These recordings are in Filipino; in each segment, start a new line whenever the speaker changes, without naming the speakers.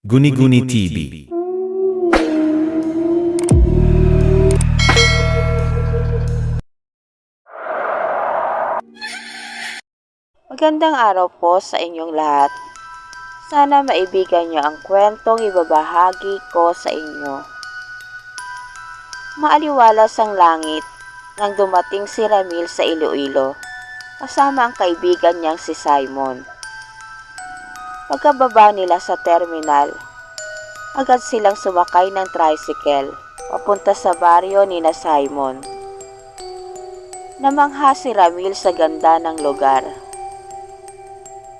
Guni-Guni TV.
Magandang araw po sa inyong lahat. Sana maibigan niyo ang kwentong ibabahagi ko sa inyo. Maaliwalas ang langit nang dumating si Ramil sa Iloilo kasama ang kaibigan niyang si Simon. Pagkababa nila sa terminal, agad silang sumakay ng tricycle papunta sa baryo ni na Simon. Namangha si Ramil sa ganda ng lugar.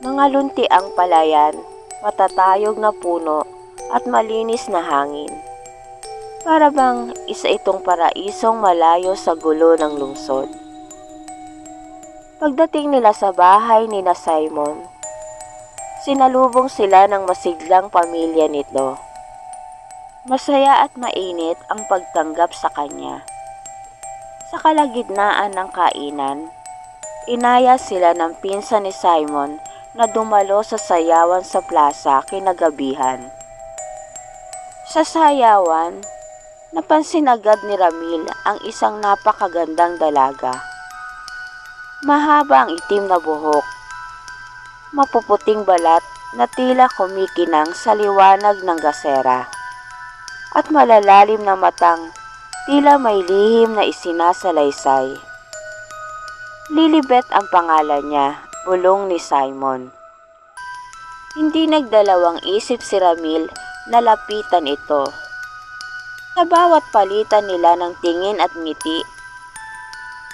Mga lunti ang palayan, matatayog na puno at malinis na hangin. Para bang isa itong paraisong malayo sa gulo ng lungsod. Pagdating nila sa bahay ni na Simon, sinalubong sila ng masiglang pamilya nito. Masaya at mainit ang pagtanggap sa kanya. Sa kalagitnaan ng kainan, inaya sila ng pinsan ni Simon na dumalo sa sayawan sa plaza kinagabihan. Sa sayawan, napansin agad ni Ramil ang isang napakagandang dalaga. Mahaba ang itim na buhok, mapuputing balat na tila kumikinang sa liwanag ng gasera, at malalalim na matang tila may lihim na isinasalaysay. Lilibet ang pangalan niya, bulong ni Simon. Hindi nagdalawang isip si Ramil na lapitan ito. Sa bawat palitan nila ng tingin at ngiti,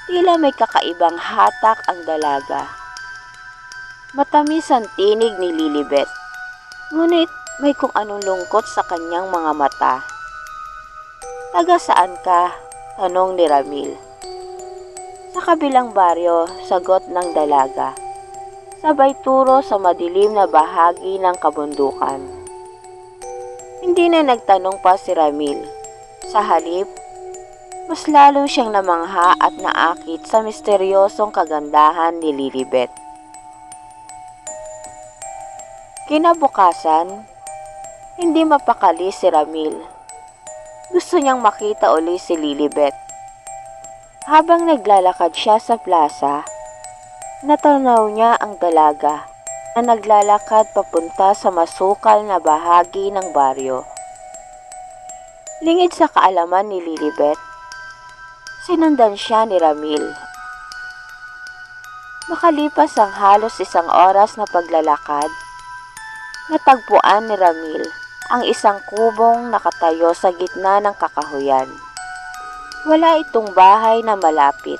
tila may kakaibang hatak ang dalaga. Matamis ang tinig ni Lilibet, ngunit may kung anong lungkot sa kanyang mga mata. Taga saan ka? Tanong ni Ramil. Sa kabilang baryo, sagot ng dalaga. Sabay turo sa madilim na bahagi ng kabundukan. Hindi na nagtanong pa si Ramil. Sa halip, mas lalo siyang namangha at naakit sa misteryosong kagandahan ni Lilibet. Kinabukasan, hindi mapakali si Ramil. Gusto niyang makita uli si Lilibet. Habang naglalakad siya sa plaza, natanaw niya ang dalaga na naglalakad papunta sa masukal na bahagi ng baryo. Lingid sa kaalaman ni Lilibet, sinundan siya ni Ramil. Makalipas ang halos isang oras na paglalakad, natagpuan ni Ramil ang isang kubong nakatayo sa gitna ng kakahuyan. Wala itong bahay na malapit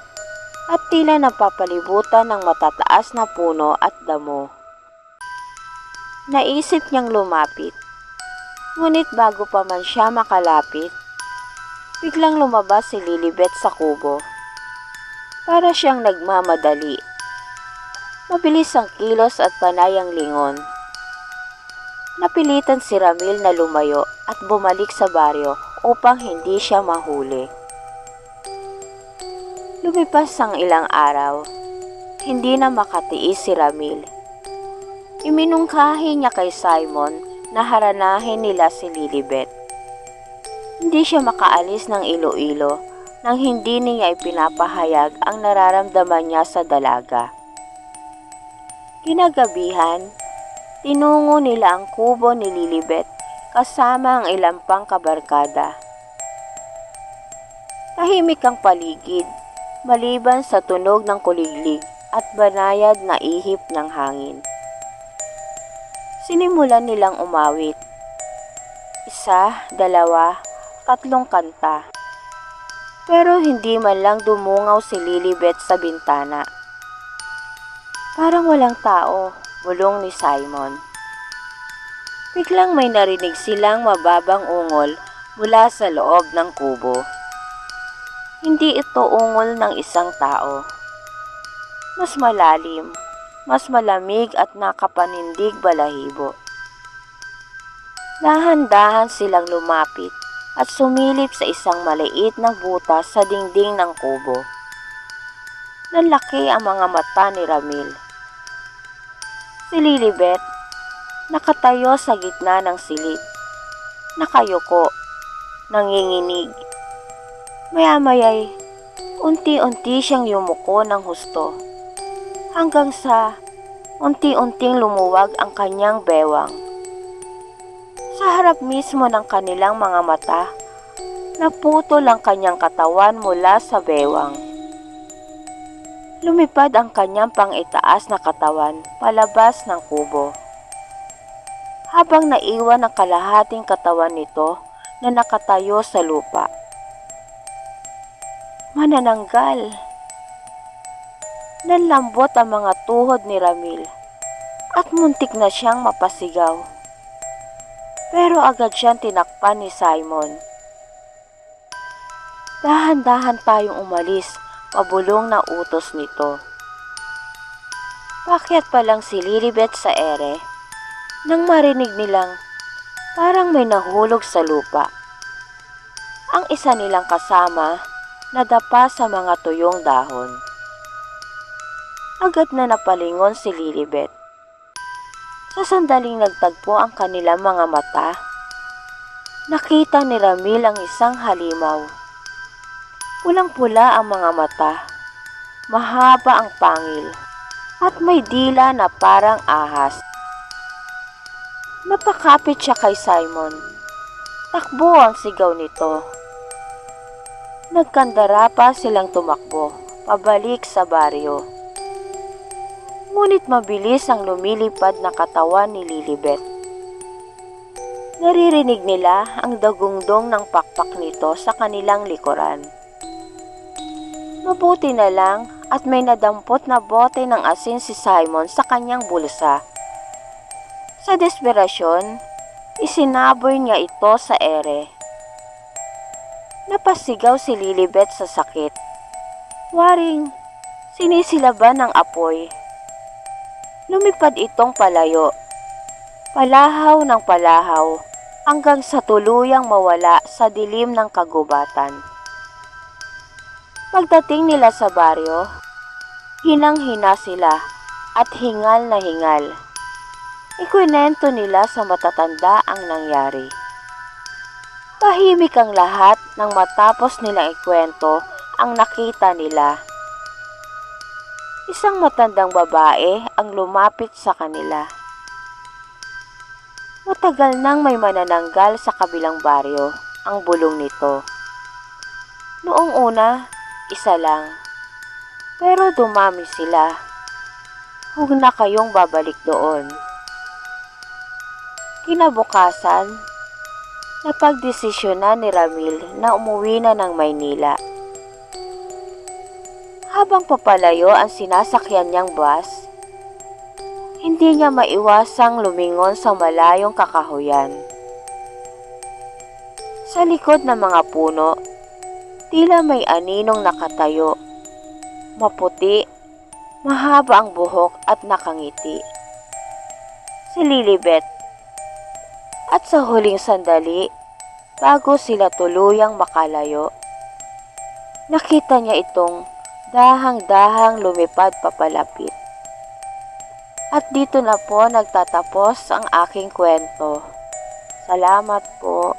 at tila napapalibutan ng matataas na puno at damo. Naisip niyang lumapit. Ngunit bago pa man siya makalapit, biglang lumabas si Lilibet sa kubo. Para siyang nagmamadali. Mabilis ang kilos at panay ang lingon. Napilitan si Ramil na lumayo at bumalik sa baryo upang hindi siya mahuli. Lumipas ang ilang araw. Hindi na makatiis si Ramil. Iminungkahi niya kay Simon na haranahin nila si Lilibet. Hindi siya makaalis ng Iloilo nang hindi niya ipinapahayag ang nararamdaman niya sa dalaga. Kinagabihan, tinungo nila ang kubo ni Lilibet kasama ang ilang pang kabarkada. Tahimik ang paligid maliban sa tunog ng kuliglig at banayad na ihip ng hangin. Sinimulan nilang umawit. Isa, dalawa, tatlong kanta. Pero hindi man lang dumungaw si Lilibet sa bintana. Parang walang tao, bulong ni Simon. Biglang may narinig silang mababang ungol mula sa loob ng kubo. Hindi ito ungol ng isang tao. Mas malalim, mas malamig at nakapanindig balahibo. Dahan-dahan silang lumapit at sumilip sa isang maliit na butas sa dingding ng kubo. Nalaki ang mga mata ni Ramil. Si Lilibet, Nakatayo sa gitna ng silid. Nakayuko. Nanginginig. Maya-maya'y unti-unti siyang yumuko ng husto. Hanggang sa unti-unting lumuwag ang kanyang bewang. Sa harap mismo ng kanilang mga mata, naputol ang kanyang katawan mula sa bewang. Lumipad ang kanyang pang-itaas na katawan palabas ng kubo. Habang naiwan ang kalahating katawan nito na nakatayo sa lupa. Manananggal. Nanlambot ang mga tuhod ni Ramil at muntik na siyang mapasigaw. Pero agad siyang tinakpan ni Simon. Dahan-dahan tayong umalis, pabulong na utos nito. Pakyat pa lang si Lilibet sa ere nang marinig nilang parang may nahulog sa lupa. Ang isa nilang kasama nadapa sa mga tuyong dahon. Agad na napalingon si Lilibet. Sa sandaling nagtagpo ang kanilang mga mata, nakita ni Ramil ang isang halimaw. Pulang-pula ang mga mata, mahaba ang pangil, at may dila na parang ahas. Napakapit siya kay Simon. Takbo ang sigaw nito. Nagkandara pa silang tumakbo, pabalik sa baryo. Ngunit mabilis ang lumilipad na katawan ni Lilibet. Naririnig nila ang dagungdong ng pakpak nito sa kanilang likuran. Mabuti na lang at may nadampot na bote ng asin si Simon sa kanyang bulsa. Sa desperasyon, isinaboy niya ito sa ere. Napasigaw si Lilibet sa sakit. Waring, sinisilaban ng apoy. Lumipad itong palayo. Palahaw ng palahaw hanggang sa tuluyang mawala sa dilim ng kagubatan. Pagdating nila sa baryo, hinang-hina sila at hingal na hingal. Ikwinento nila sa matatanda ang nangyari. Tahimik ang lahat nang matapos nilang ikwento ang nakita nila. Isang matandang babae ang lumapit sa kanila. Matagal nang may manananggal sa kabilang baryo ang bulong nito. Noong una, isa lang. Pero dumami sila. Huwag na kayong babalik doon. Kinabukasan, napagdesisyonan ni Ramil na umuwi na ng Maynila. Habang papalayo ang sinasakyan niyang bus, hindi niya maiwasang lumingon sa malayong kakahuyan. Sa likod ng mga puno, tila may aninong nakatayo. Maputi, mahaba ang buhok at nakangiti. Si Lilibet. At sa huling sandali, bago sila tuluyang makalayo, nakita niya itong dahang-dahang lumipad papalapit. At dito na po nagtatapos ang aking kwento. Salamat po.